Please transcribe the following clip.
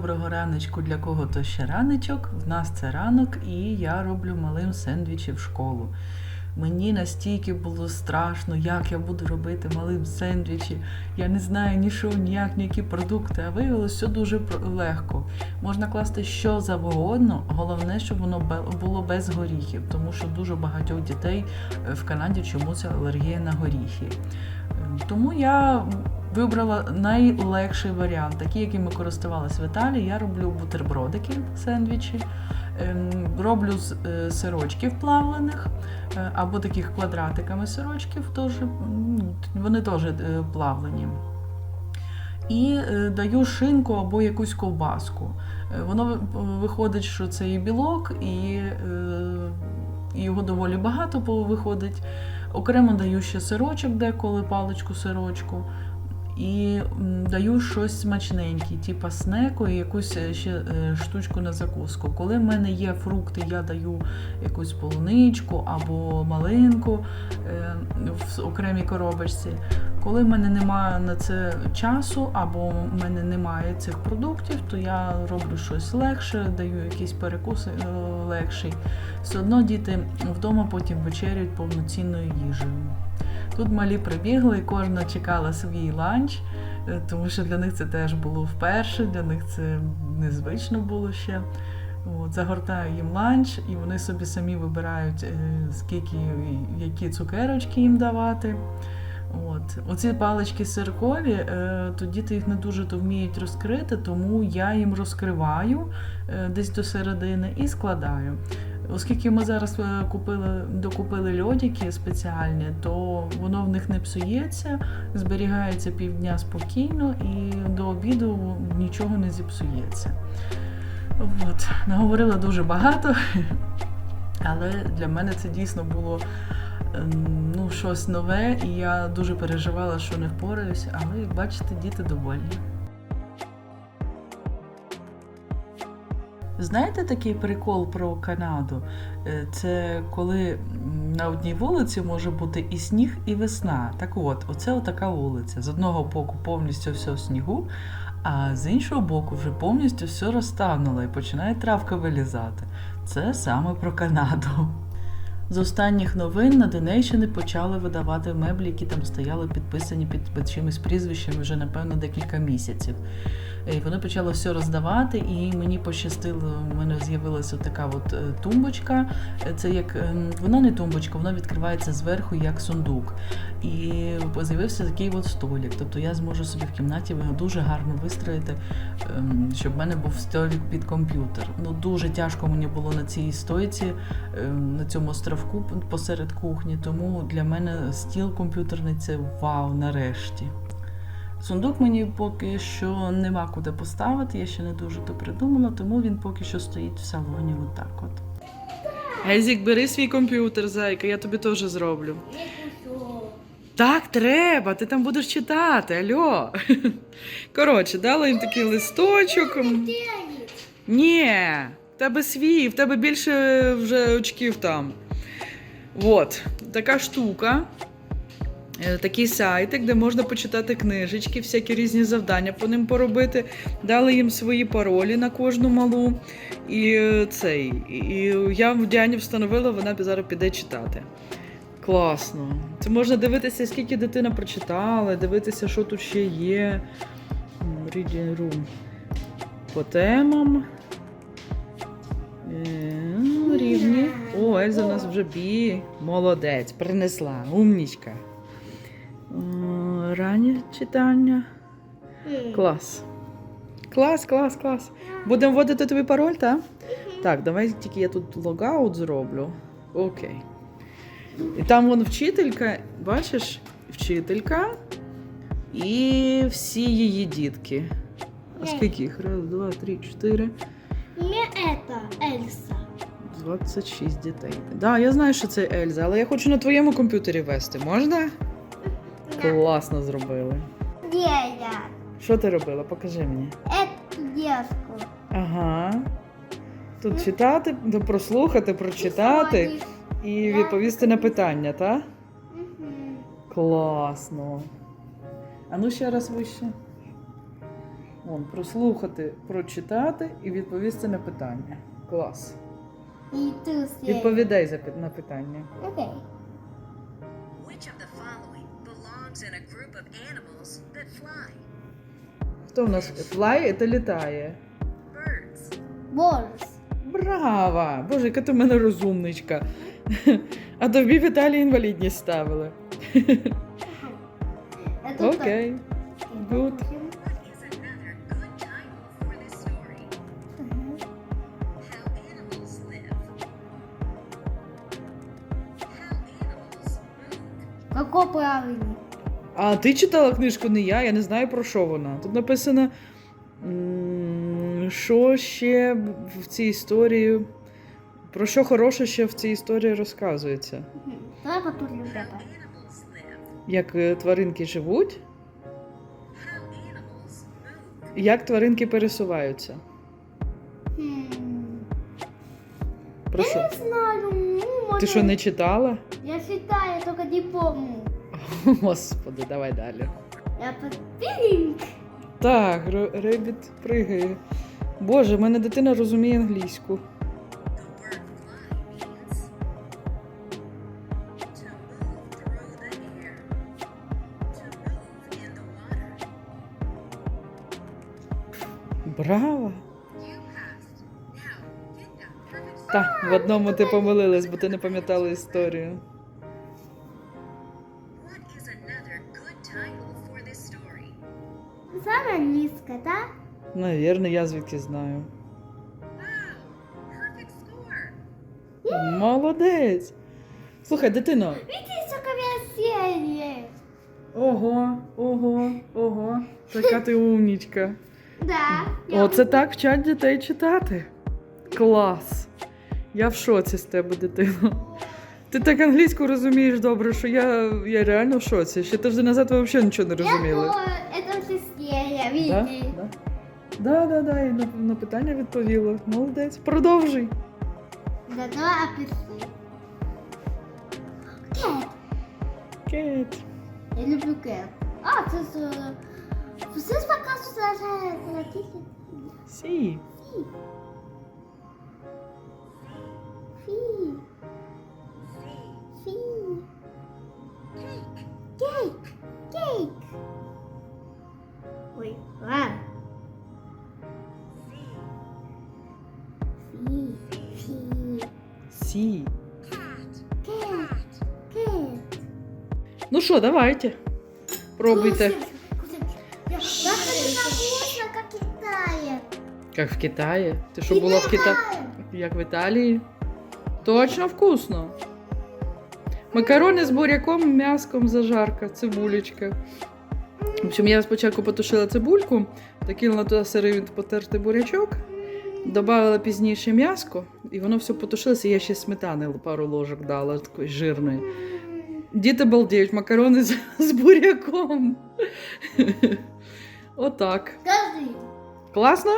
доброго раночку для кого то ще раночок. В нас це ранок, і я роблю малим сендвічі в школу. Мені настільки було страшно, як я буду робити малим сендвічі. Я не знаю ні що, ніяк, ніякі продукти, а виявилося все дуже легко. Можна класти що завгодно, головне, щоб воно було без горіхів, тому що дуже багатьох дітей е, в Канаді чомусь алергія на горіхи. Е, Тому я вибрала найлегший варіант, такий, яким ми користувалися в Італії. Я роблю бутербродики, сендвічі, роблю з е, сирочків плавлених е, або таких квадратиками сирочків, теж, вони теж е, плавлені. І даю шинку або якусь ковбаску. Воно виходить, що це і білок, і, його доволі багато виходить. Окремо даю ще сирочок, деколи паличку сирочку. І даю щось смачненьке, типу снеку і якусь е, ще е, штучку на закуску. Коли в мене є фрукти, я даю якусь полуничку або малинку е, в окремій коробочці. Коли в мене немає на це часу, або в мене немає цих продуктів, то я роблю щось легше, даю якийсь перекус е, легший. Все одно діти вдома потім вечерюють повноцінною їжею. Тут малі прибігли, і кожна чекала свій ланч, е, тому що для них це теж було вперше, для них це незвично було ще. От, загортаю їм ланч, і вони собі самі вибирають, е, скільки які цукерочки їм давати. От. Оці палички сиркові, е, то діти їх не дуже то вміють розкрити, тому я їм розкриваю десь до середини і складаю. Оскільки ми зараз е, купили, докупили льодики спеціальні, то воно в них не псується, зберігається півдня спокійно і до обіду нічого не зіпсується. От. Наговорила дуже багато, але для мене це дійсно було ем, ну, щось нове, і я дуже переживала, що не впораюсь, але бачите, діти довольні. Знаєте такий прикол про Канаду? Е, Це коли на одній вулиці може бути і сніг, і весна. Так от, оце така вулиця. З одного боку повністю все в снігу, а з іншого боку вже повністю все розтануло і починає травка вилізати. Це саме про Канаду. З останніх новин на Донейщини почали видавати меблі, які там стояли підписані під, під чимось прізвищами вже, напевно, декілька місяців. І вони почали все роздавати, і мені пощастило, в мене з'явилася така от е, тумбочка. Це як ем, вона не тумбочка, вона відкривається зверху як сундук. І з'явився такий от столик. Тобто я зможу собі в кімнаті дуже гарно вистроїти, ем, щоб в мене був столик під комп'ютер. Ну дуже тяжко мені було на цій стойці, ем, на цьому островку посеред кухні. Тому для мене стіл комп'ютерний це вау, нарешті. Сундук мені поки що нема куди поставити, я ще не дуже то придумала, тому він поки що стоїть в салоні отак от. Гезік, бери свій комп'ютер, зайка, я тобі теж зроблю. Так, треба, ти там будеш читати, альо. Коротше, дала їм такий листочок. Ні, в тебе свій, в тебе більше вже очків там. От, така штука. Е, Такий сайтик, де можна почитати книжечки, всякі різні завдання по ним поробити. Дали їм свої паролі на кожну малу. І е, цей. І я в Діані встановила, вона зараз піде читати. Класно. Це можна дивитися, скільки дитина прочитала, дивитися, що тут ще є. Reading room. По темам. Е, Рівні. О, Ельза у нас вже бі. Молодець, принесла. Умнічка. Е, Раннє читання. Клас. Клас, клас, клас. Будемо вводити тобі пароль, так? Так, давай тільки я тут логаут зроблю. Окей. І там вон вчителька, бачиш, вчителька і всі її дітки. А скільки їх? Раз, два, три, чотири. Мне это Эльса. 26 дітей. Так, да, я знаю, що це Ельза, але я хочу на твоєму комп'ютері вести. Можна? Класно зробили. Где я? Що ти робила? Покажи мені. Девушку. Ага. Тут читати, ну, прослухати, прочитати і відповісти на питання, так? Класно. А ну ще раз вище. Вон, прослухати, прочитати і відповісти на питання. Клас. Відповідай на питання. Окей. Хто в нас fly це літає? Birds, Браво! Боже, яка ти в мене розумничка. А тобі в Італії інвалідність ставили. Окей. Good. what is А ти читала книжку не я, я не знаю про що вона. Тут написано, що ще в цій історії. Про що хороше ще в цій історії розказується? Это. animals live. Як е, тваринки живуть, як тваринки пересуваються. Про Я що? не знаю. ну, Ти що не читала? Я считаю, только не помню. Господи, давай далі. Я. Так, Ребіт пригає. Боже, в мене дитина розуміє англійську. Браво! Так, в одному ти помилилась, бо ти не пам'ятала історію. Навірно, я звідки знаю. Молодець. Слухай, дитино. Видите, сколько веселье. Ого, ого, ого. Така ти умнічка. Да. я Оце так вчать дітей читати. Клас. Я в шоці з тебе, дитино. Ти так англійську розумієш добре, що я, я реально в шоці. Ще тиждень назад ви взагалі нічого не розуміли. Я думаю, это веселье, Да? видите? Да? Да, да, да, і на, на питання відповіла. Молодець. Продовжуй. Да, давай Кет. Кэт. Кет. Я люблю кет. А, це з... Все пока сражается. Сі. Фи. Ну що, давайте. Пробуйте. Как в Китае. Як в Китаї? Ти що була в Китаї? Як в Італії? Точно вкусно. Макарони з буряком, м'яском, зажарка, цибулечка. В общем, я спочатку потушила цибульку, докинула туди сирий потертий бурячок, додала пізніше м'яско, і воно все потушилося. Я ще сметани пару ложок дала, такої жирної. Діти балдіють, макарони з, з буряком. Отак. Класно?